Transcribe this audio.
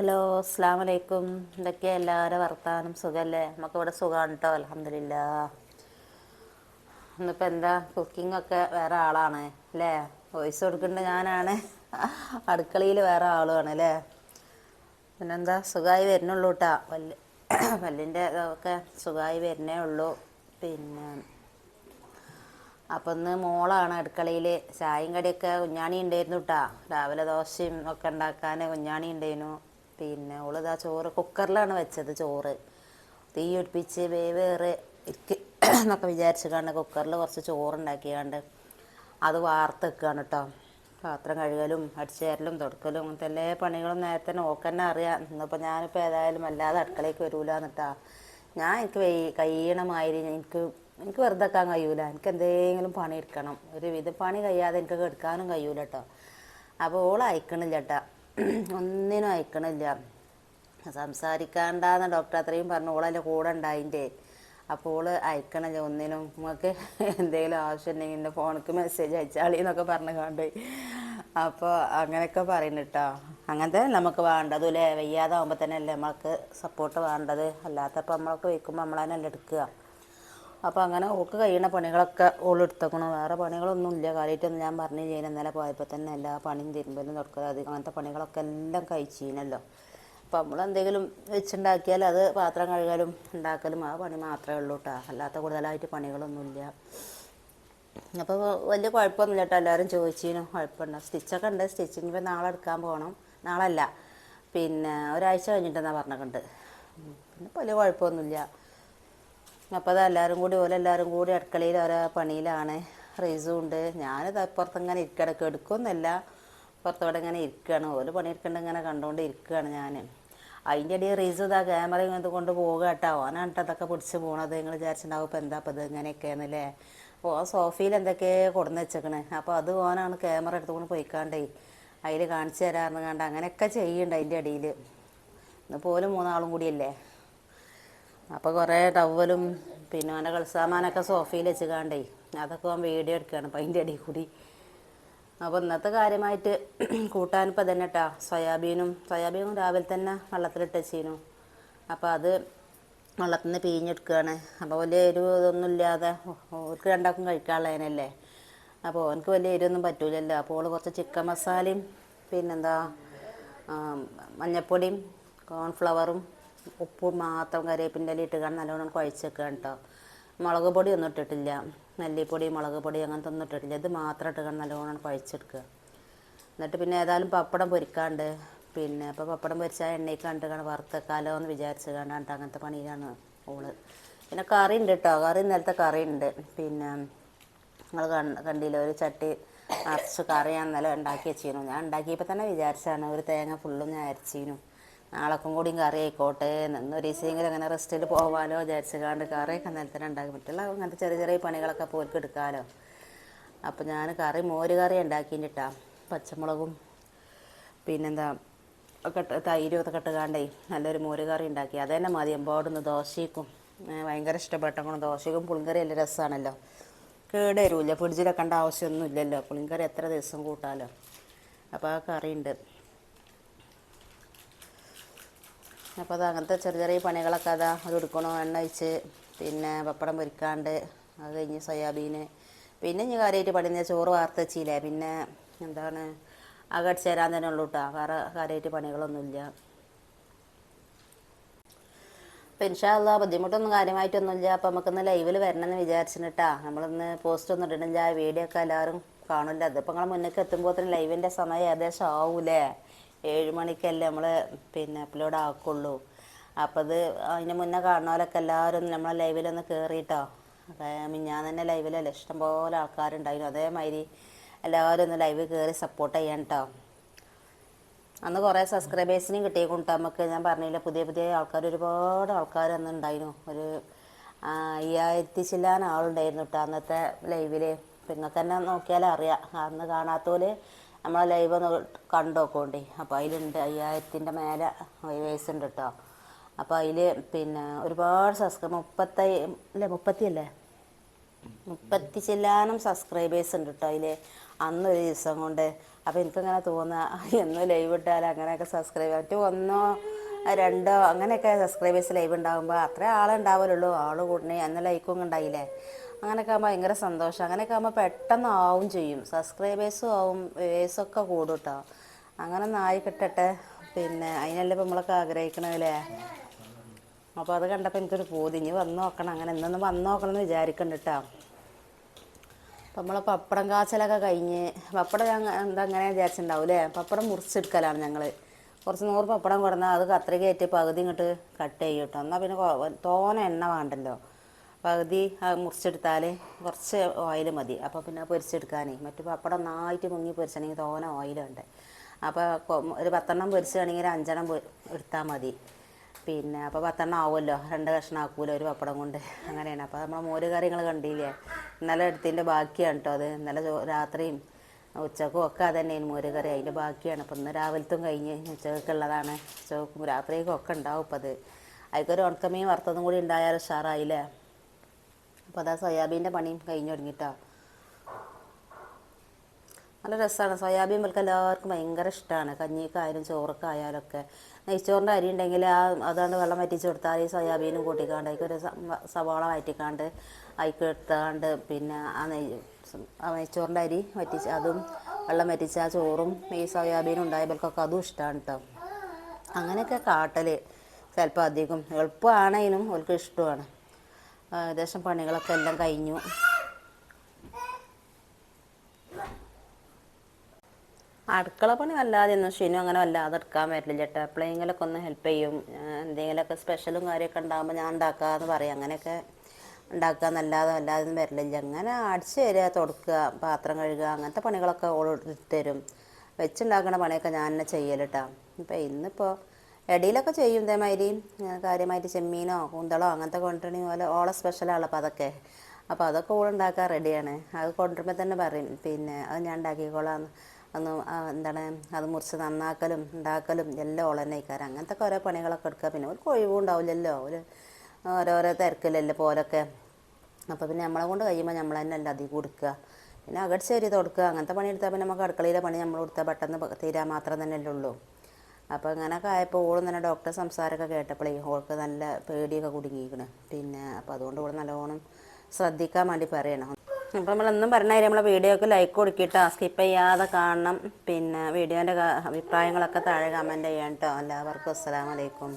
Hello അസ്സാം വലൈക്കും എന്തൊക്കെയാ എല്ലാവരും വർത്താനം? സുഖമല്ലേ നമുക്ക് ഇവിടെ സുഖമാണ് കേട്ടോ അലഹമില്ല ഇന്നിപ്പോൾ എന്താ? കുക്കിംഗ് ഒക്കെ വേറെ ആളാണ് അല്ലേ? വോയിസ് കൊടുക്കേണ്ട ഞാനാണ്. അടുക്കളയിൽ വേറെ ആളുമാണ് അല്ലേ? പിന്നെന്താ? സുഖമായി വരുന്നുള്ളൂ കേട്ടാ വല്ല വല്ലിന്റെ ഇതൊക്കെ സുഖമായി വരുന്നേ ഉള്ളൂ. പിന്നെ അപ്പം ഇന്ന് മോളാണ് അടുക്കളയിൽ ചായയും കടിയൊക്കെ കുഞ്ഞാണി ഉണ്ടായിരുന്നു കേട്ടാ രാവിലെ ദോശയും ഒക്കെ ഉണ്ടാക്കാൻ കുഞ്ഞാണി ഉണ്ടായിരുന്നു. പിന്നെ ഓളിതാ ചോറ് കുക്കറിലാണ് വെച്ചത് ചോറ്. തീ ഒടിപ്പിച്ച് വേവേറെ ഇരിക്ക് എന്നൊക്കെ വിചാരിച്ച് കണ്ട് കുക്കറിൽ കുറച്ച് ചോറുണ്ടാക്കിയാണ്ട് അത് വാർത്ത് വെക്കുകയാണ് കേട്ടോ പാത്രം കഴുകലും അടിച്ചേരലും തുടക്കലും അങ്ങനത്തെ എല്ലാ പണികളും നേരത്തെ നോക്കന്നെ അറിയാം. ഇന്നിപ്പോൾ ഞാനിപ്പോൾ ഏതായാലും അല്ലാതെ അടുക്കളയ്ക്ക് വരൂല എന്നിട്ടാ ഞാൻ എനിക്ക് വൈ കഴിയണമാതിരി എനിക്ക് എനിക്ക് വെറുതെ വെക്കാൻ കഴിയൂല. എനിക്ക് എന്തെങ്കിലും പണി എടുക്കണം. ഒരു വിധ പണി കഴിയാതെ എനിക്ക് എടുക്കാനും കഴിയൂല കേട്ടോ അപ്പോൾ ഓൾ അയക്കണില്ല ഒന്നിനും അയക്കണില്ല. സംസാരിക്കാണ്ടാന്ന് ഡോക്ടർ അത്രയും പറഞ്ഞു. ഓളെ കൂടെ ഉണ്ടായിന്റെ അപ്പോൾ ഓൾ അയക്കണില്ല ഒന്നിനും. നമുക്ക് എന്തെങ്കിലും ആവശ്യമുണ്ടെങ്കിൽ എന്റെ ഫോണിക്ക് മെസ്സേജ് അയച്ചാളി എന്നൊക്കെ പറഞ്ഞു കണ്ട്. അപ്പോൾ അങ്ങനെയൊക്കെ പറയുന്നു കേട്ടോ അങ്ങനത്തെ നമുക്ക് വേണ്ടത് അല്ലേ വയ്യാതാവുമ്പോൾ തന്നെ അല്ലേ നമ്മൾക്ക് സപ്പോർട്ട് വേണ്ടത്. അല്ലാത്തപ്പോൾ നമ്മളൊക്കെ വയ്ക്കുമ്പോൾ തന്നെ എടുക്കുക. അപ്പോൾ അങ്ങനെ ഓൾക്ക് കഴിയുന്ന പണികളൊക്കെ ഓൾ എടുത്തേക്കണം. വേറെ പണികളൊന്നും ഇല്ല കാര്യമായിട്ടൊന്നും ഞാൻ പറഞ്ഞു ചെയ്യുന്ന ഇന്നലെ പോയപ്പോൾ തന്നെ എല്ലാ പണിയും തിരുമ്പലും തുടക്കുക അത് അങ്ങനത്തെ പണികളൊക്കെ എല്ലാം കഴിച്ചീനല്ലോ. അപ്പോൾ നമ്മൾ എന്തെങ്കിലും വെച്ചുണ്ടാക്കിയാൽ അത് പാത്രം കഴുകലും ഉണ്ടാക്കലും ആ പണി മാത്രമേ ഉള്ളൂ കേട്ടോ അല്ലാത്ത കൂടുതലായിട്ട് പണികളൊന്നുമില്ല. അപ്പോൾ വലിയ കുഴപ്പമൊന്നുമില്ല കേട്ടോ എല്ലാവരും ചോദിച്ചിനു. കുഴപ്പമുണ്ടോ സ്റ്റിച്ചൊക്കെ ഉണ്ട്. സ്റ്റിച്ചിങ് ഇപ്പോൾ നാളെ എടുക്കാൻ പോകണം നാളല്ല. പിന്നെ ഒരാഴ്ച കഴിഞ്ഞിട്ടെന്നാണ് പറഞ്ഞിട്ടുണ്ട്. പിന്നെ വലിയ കുഴപ്പമൊന്നുമില്ല. അപ്പോൾ അത് എല്ലാവരും കൂടി ഓല എല്ലാവരും കൂടി അടുക്കളയിൽ ഓരോ പണിയിലാണ്. റേസും ഉണ്ട്. ഞാനിത് അപ്പുറത്ത് ഇങ്ങനെ ഇരിക്കണം എടുക്കുമെന്നല്ല പുറത്തോടെ ഇങ്ങനെ ഇരിക്കുകയാണ് ഓൽ പണിയെടുക്കേണ്ട ഇങ്ങനെ കണ്ടുകൊണ്ട് ഇരിക്കുകയാണ് ഞാൻ അതിന്റെ ഇടയിൽ റീസ് ഇതാ ക്യാമറ ഇത് കൊണ്ട് പോകുക കേട്ടോ. ഓനാണ് അതൊക്കെ പിടിച്ച് പോകണത് നിങ്ങൾ വിചാരിച്ചിട്ടുണ്ടാവും ഇപ്പോൾ എന്താ അപ്പോൾ ഇത് ഇങ്ങനെയൊക്കെയാണല്ലേ ഓ സോഫയിൽ എന്തൊക്കെയോ കൊടുന്ന് വെച്ചേക്കണേ. അപ്പോൾ അത് ഓനാണ് ക്യാമറ എടുത്തുകൊണ്ട് പോയിക്കാണ്ടേ അതിൽ കാണിച്ചു തരാമെന്ന് കണ്ട അങ്ങനെയൊക്കെ ചെയ്യുന്നുണ്ട് അതിന്റെ ഇടയിൽ ഇന്ന് പോലും മൂന്നാളും കൂടിയല്ലേ? അപ്പോൾ കുറേ ടവലും പിന്നെ അവന്റെ കളിസാമാനൊക്കെ സോഫയിൽ വെച്ച് കാണ്ടേ അതൊക്കെ അവൻ വീഡിയോ എടുക്കുകയാണ് അപ്പം അതിന്റെ ഇടയിൽ കൂടി. അപ്പോൾ ഇന്നത്തെ കാര്യമായിട്ട് കൂട്ടാനിപ്പോൾ തന്നെ കേട്ടോ സോയാബീനും സോയാബീനും രാവിലെ തന്നെ വെള്ളത്തിലിട്ട് വെച്ചീനു അപ്പോൾ അത് വെള്ളത്തിൽ നിന്ന് പിഴിഞ്ഞെടുക്കുകയാണ് അപ്പോൾ വലിയ എരിവ് ഇതൊന്നും ഇല്ലാതെ ഓർക്ക് കഴിക്കാനുള്ള കഴിക്കാനുള്ളതിനല്ലേ. അപ്പോൾ ഓനക്ക് വലിയ എരിവൊന്നും പറ്റൂലല്ലോ. അപ്പോൾ ഓൾ കുറച്ച് ചിക്കൻ മസാലയും പിന്നെന്താ മഞ്ഞപ്പൊടിയും കോൺഫ്ലവറും ഉപ്പും മാത്രം കറിവേപ്പിന്റെ ഇല ഇട്ട് കാണാൻ നല്ലോണം കുഴച്ചേക്കുകയാണ് കേട്ടോ മുളക് പൊടി ഒന്നും ഇട്ടിട്ടില്ല. മല്ലിപ്പൊടി മുളക് പൊടി അങ്ങനത്തെ ഒന്നും ഇട്ടിട്ടില്ല. ഇത് മാത്രം ഇട്ട് കാണാൻ നല്ലോണം കുഴച്ചെടുക്കുക. എന്നിട്ട് പിന്നെ ഏതായാലും പപ്പടം പൊരിക്കാണ്ട്. പിന്നെ ഇപ്പോൾ പപ്പടം പൊരിച്ചാൽ എണ്ണയിൽ കണ്ട് കാണാൻ വറുത്തേക്കാലോ എന്ന് വിചാരിച്ച് കണ്ടാണ്ട് അങ്ങനത്തെ പണിയിലാണ് ഓൾ. പിന്നെ കറി ഉണ്ട് കേട്ടോ കറി ഇന്നലത്തെ കറി ഉണ്ട്. പിന്നെ നിങ്ങൾ കണ്ടില്ല ഒരു ചട്ടി നിറച്ച് കറി ഞാൻ ഇന്നലെ ഉണ്ടാക്കി വെച്ചിരുന്നു. ഞാൻ ഉണ്ടാക്കിയപ്പോൾ തന്നെ വിചാരിച്ചാണ് ഒരു തേങ്ങ ഫുള്ളും ഞാൻ അരച്ചിരുന്നു നാളെക്കും കൂടിയും കറി ആയിക്കോട്ടെ നിന്ന് ഒരു ദിവസമെങ്കിലും അങ്ങനെ റെസ്റ്റിൽ പോകാമല്ലോ വിചാരിച്ച് കാണ്ട് കറിയൊക്കെ നിലത്തിന് ഉണ്ടാക്കി. പറ്റില്ല അങ്ങനത്തെ ചെറിയ ചെറിയ പണികളൊക്കെ പോർക്ക് എടുക്കാമല്ലോ അപ്പോൾ ഞാൻ കറി മോര് കറി ഉണ്ടാക്കിയിട്ടാ പച്ചമുളകും പിന്നെന്താ ഒക്കെ തൈരും ഒക്കെ ഇട്ടുകാണ്ടേ നല്ലൊരു മോര് കറി ഉണ്ടാക്കി. അത് തന്നെ മതി. എമ്പോടുന്ന് ദോശയ്ക്കും ഭയങ്കര ഇഷ്ടപ്പെട്ട ദോശയ്ക്കും പുളിങ്കറി നല്ല രസമാണല്ലോ കേട് വരില്ല. ഫ്രിഡ്ജിൽ വെക്കേണ്ട ആവശ്യമൊന്നും ഇല്ലല്ലോ പുളിങ്കറി എത്ര ദിവസം കൂട്ടാലോ. അപ്പോൾ ആ കറിയുണ്ട്. അപ്പോൾ അത് അങ്ങനത്തെ ചെറിയ ചെറിയ പണികളൊക്കെ അതാ അത് എടുക്കണോ എണ്ണ ഒഴിച്ച് പിന്നെ പപ്പടം പൊരിക്കാണ്ട് അത് കഴിഞ്ഞ് സോയാബീന് പിന്നെ ഇനി കാര്യമായിട്ട് പണി ചോറ് വാർത്ത് വെച്ചില്ലേ? പിന്നെ എന്താണ്? അകട്ട് ചേരാൻ തന്നെ ഉള്ളൂ കേട്ടോ വേറെ കാര്യമായിട്ട് പണികളൊന്നുമില്ല അപ്പം ഇൻഷാല്ല ബുദ്ധിമുട്ടൊന്നും കാര്യമായിട്ടൊന്നുമില്ല അപ്പം നമുക്കിന്ന് ലൈവിൽ വരണമെന്ന് വിചാരിച്ചിട്ടാ നമ്മളിന്ന് പോസ്റ്റ് ഒന്നും ഇടണില്ല വീഡിയോ ഒക്കെ എല്ലാവരും കാണില്ല അതിപ്പോൾ നിങ്ങൾ മുന്നേക്ക് എത്തുമ്പോൾ തന്നെ ലൈവിന്റെ സമയം ഏകദേശം ആവൂലേ? ഏഴ് മണിക്കല്ലേ നമ്മൾ പിന്നെ അപ്ലോഡ് ആക്കുള്ളൂ. അപ്പോൾ അത് അതിന് മുന്നേ കാണുന്നവരൊക്കെ എല്ലാവരും നമ്മളെ ലൈവിലൊന്ന് കയറിയിട്ടോ ഞാൻ തന്നെ ലൈവിലല്ലേ ഇഷ്ടംപോലെ ആൾക്കാരുണ്ടായിരുന്നു. അതേമാതിരി എല്ലാവരും ഒന്ന് ലൈവ് കയറി സപ്പോർട്ട് ചെയ്യാൻ കേട്ടോ അന്ന് കുറേ സബ്സ്ക്രൈബേഴ്സിനും കിട്ടിയേക്കും നമുക്ക് ഞാൻ പറഞ്ഞില്ല പുതിയ പുതിയ ആൾക്കാർ ഒരുപാട് ആൾക്കാർ അന്ന് ഉണ്ടായിരുന്നു. ഒരു അയ്യായിരത്തി ചില്ലാൻ ആളുണ്ടായിരുന്നു കേട്ടോ അന്നത്തെ ലൈവിൽ നിങ്ങൾക്ക് തന്നെ നോക്കിയാലറിയാം. അന്ന് കാണാത്തോൽ നമ്മളെ ലൈവ് ഒന്ന് കണ്ടു നോക്കോണ്ടേ അപ്പോൾ അതിലുണ്ട് അയ്യായിരത്തിന്റെ മേലെ വയസ്സ് ഉണ്ട് കേട്ടോ അപ്പോൾ അതിൽ പിന്നെ ഒരുപാട് സബ്സ്ക്രൈബ് മുപ്പത്തൈ അല്ലേ മുപ്പത്തി അല്ലേ മുപ്പത്തി ചെല്ലാനും സബ്സ്ക്രൈബേഴ്സ് ഉണ്ട് കേട്ടോ അതിൽ അന്നൊരു ദിവസം കൊണ്ട്. അപ്പോൾ എനിക്കങ്ങനെ തോന്നുക എന്നും ലൈവ് ഇട്ടാൽ അങ്ങനെയൊക്കെ സബ്സ്ക്രൈബ് മറ്റു ഒന്നോ രണ്ടോ അങ്ങനെയൊക്കെ സബ്സ്ക്രൈബേഴ്സ് ലൈവ് ഉണ്ടാകുമ്പോൾ അത്ര ആളുണ്ടാവുമല്ലോ ആൾ കൂടണേ. അന്ന് ലൈക്കും ഉണ്ടായില്ലേ? അങ്ങനെയൊക്കെ ആകുമ്പോൾ ഭയങ്കര സന്തോഷം. അങ്ങനെയൊക്കെ ആകുമ്പോൾ പെട്ടെന്ന് ആവും ചെയ്യും. സബ്സ്ക്രൈബേഴ്സും ആവും വേസൊക്കെ കൂടും കേട്ടോ അങ്ങനെ നായി കിട്ടട്ടെ. പിന്നെ അതിനല്ലേ ഇപ്പം നമ്മളൊക്കെ ആഗ്രഹിക്കണമല്ലേ അപ്പോൾ അത് കണ്ടപ്പോൾ എനിക്കൊരു പൂതി. ഇനി വന്ന് നോക്കണം. അങ്ങനെ എന്നൊന്ന് വന്ന് നോക്കണം എന്ന് വിചാരിക്കുന്നുണ്ട് കേട്ടോ അപ്പം നമ്മളെ പപ്പടം കാച്ചലൊക്കെ കഴിഞ്ഞ് പപ്പടം എന്താ അങ്ങനെ വിചാരിച്ചിട്ടുണ്ടാവും അല്ലേ പപ്പടം മുറിച്ചെടുക്കലാണ് ഞങ്ങൾ കുറച്ച് നൂറ് പപ്പടം കൊടുന്നാൽ അത് കത്രികയായിട്ട് പകുതി ഇങ്ങോട്ട് കട്ട് ചെയ്യും കേട്ടോ എന്നാൽ പിന്നെ തോന എണ്ണ വേണ്ടല്ലോ. പകുതി മുറിച്ചെടുത്താൽ കുറച്ച് ഓയിൽ മതി. അപ്പോൾ പിന്നെ പൊരിച്ചെടുക്കാനേ. മറ്റു പപ്പടം നന്നായിട്ട് മുങ്ങി പൊരിച്ചണമെങ്കിൽ തോന ഓയിൽ വേണ്ടേ. അപ്പോൾ ഒരു പത്തെണ്ണം പൊരിച്ചാണെങ്കിൽ ഒരു അഞ്ചെണ്ണം എടുത്താൽ മതി. പിന്നെ അപ്പോൾ പത്തെണ്ണം ആവുമല്ലോ. രണ്ട് കഷ്ണം ആക്കൂല ഒരു പപ്പടം കൊണ്ട്. അങ്ങനെയാണ്. അപ്പോൾ നമ്മൾ മോര് കറികൾ കണ്ടില്ലേ? ഇന്നലെ എടുത്തതിന്റെ ബാക്കിയാണ് കേട്ടോ അത്. ഇന്നലെ രാത്രിയും ഉച്ചക്കും ഒക്കെ അത് മോരുകറി മോര് കറി. അതിന്റെ ബാക്കിയാണ്. അപ്പം ഇന്ന് രാവിലത്തും കഴിഞ്ഞ് ഉച്ചക്കുള്ളതാണ് ഉച്ചക്കും രാത്രിക്കും ഒക്കെ ഉണ്ടാവും ഇപ്പം അത്. അതിക്കൊരു ഉണക്കമീൻ വറുത്തതും കൂടി ഉണ്ടായാൽ ഉഷാറായില്ലേ? അപ്പോൾ അതാ സോയാബീന്റെ പണിയും കഴിഞ്ഞു തുടങ്ങിയിട്ടോ നല്ല രസമാണ് സോയാബീൻ മുൽക്ക് എല്ലാവർക്കും ഭയങ്കര ഇഷ്ടമാണ് കഞ്ഞിക്കായാലും ചോറൊക്കെ ഒക്കെ നെയ്ച്ചോറിന്റെ അരി ഉണ്ടെങ്കിൽ ആ അതാണ്ട് വെള്ളം വറ്റിച്ച് കൊടുത്താൽ ഈ സോയാബീനും കൂട്ടിക്കാണ്ട് അതിക്ക് ഒരു സവാള വറ്റിക്കാണ്ട് അതിക്ക് എടുത്താണ്ട് പിന്നെ ആ നെയ് ആ നെയ്ച്ചോറിന്റെ അരി വറ്റിച്ച് അതും വെള്ളം വറ്റിച്ച ആ ചോറും ഈ സോയാബീനും ഉണ്ടായവർക്കൊക്കെ അതും ഇഷ്ടമാണ് കേട്ടോ അങ്ങനെയൊക്കെ കാട്ടൽ ചിലപ്പോൾ അധികം. എളുപ്പമാണേനും അവർക്ക് ഇഷ്ടമാണ്. ഏകദേശം പണികളൊക്കെ എല്ലാം കഴിഞ്ഞു. അടുക്കള പണി വല്ലാതെ ഒന്നും ഷിനു അങ്ങനെ വല്ലാതെ എടുക്കാൻ വരില്ല ചേട്ടാ. എപ്പോഴെങ്കിലൊക്കെ ഒന്ന് ഹെൽപ്പ് ചെയ്യും. എന്തെങ്കിലുമൊക്കെ സ്പെഷ്യലും കാര്യമൊക്കെ ഉണ്ടാകുമ്പോൾ ഞാൻ ഉണ്ടാക്കാമെന്ന് പറയും. അങ്ങനെയൊക്കെ ഉണ്ടാക്കുക എന്നല്ലാതെ വല്ലാതെ ഒന്നും വരില്ല. അങ്ങനെ അടിച്ച് തരിക തുടക്കുക പാത്രം കഴുകുക അങ്ങനത്തെ പണികളൊക്കെ തരും. വെച്ചുണ്ടാക്കുന്ന പണിയൊക്കെ ഞാൻ തന്നെ ചെയ്യൽ കേട്ടോ ഇപ്പം ഇന്നിപ്പോൾ ഇടയിലൊക്കെ ചെയ്യും ഇതേമാതിരി. കാര്യമായിട്ട് ചെമ്മീനോ കൂന്തളോ അങ്ങനത്തെ കൊണ്ടുവരണമെങ്കിൽ പോലെ ഓളെ സ്പെഷ്യലാണ് അപ്പോൾ അതൊക്കെ. അപ്പോൾ അതൊക്കെ ഓളുണ്ടാക്കാൻ റെഡിയാണ് അത് കൊണ്ടുവരുമ്പോൾ തന്നെ പറയും. പിന്നെ അത് ഞാൻ ഉണ്ടാക്കിക്കോളാം ഒന്ന് എന്താണ് അത് മുറിച്ച് നന്നാക്കലും ഉണ്ടാക്കലും എല്ലാം തന്നെ അങ്ങനത്തെ ഓരോ പണികളൊക്കെ എടുക്കുക പിന്നെ ഒരു ഒഴിവും ഉണ്ടാവില്ലല്ലോ ഒരു ഓരോരോ തിരക്കില്ലല്ലോ പോലൊക്കെ അപ്പോൾ പിന്നെ നമ്മളെ കൊണ്ട് കഴിയുമ്പോൾ നമ്മൾ തന്നെ അല്ല അധികം കൊടുക്കുക പിന്നെ അകടിച്ചേരി തുടക്കുക അങ്ങനത്തെ പണി എടുത്താൽ പിന്നെ നമുക്ക് അടുക്കളയിലെ പണി നമ്മൾ കൊടുത്താൽ പെട്ടെന്ന് തീരാൻ മാത്രം തന്നെ ഉള്ളൂ. അപ്പോൾ അങ്ങനെയൊക്കെ ആയപ്പോൾ ഓളും തന്നെ ഡോക്ടർ സംസാരമൊക്കെ കേട്ടപ്പോഴേ ഓൾക്ക് നല്ല പേടിയൊക്കെ കുടുങ്ങിയിരിക്കണ് പിന്നെ അപ്പോൾ അതുകൊണ്ട് ഓൾ നല്ലോണം ശ്രദ്ധിക്കാൻ വേണ്ടി പറയണം. അപ്പോൾ നമ്മളെന്നും പറഞ്ഞ കാര്യം നമ്മളെ വീഡിയോക്ക് ലൈക്ക് കൊടുക്കിട്ടോ സ്കിപ്പ് ചെയ്യാതെ കാണണം. പിന്നെ വീഡിയോന്റെ അഭിപ്രായങ്ങളൊക്കെ താഴെ കമന്റ് ചെയ്യാം കേട്ടോ എല്ലാവർക്കും അസ്സലാമലൈക്കും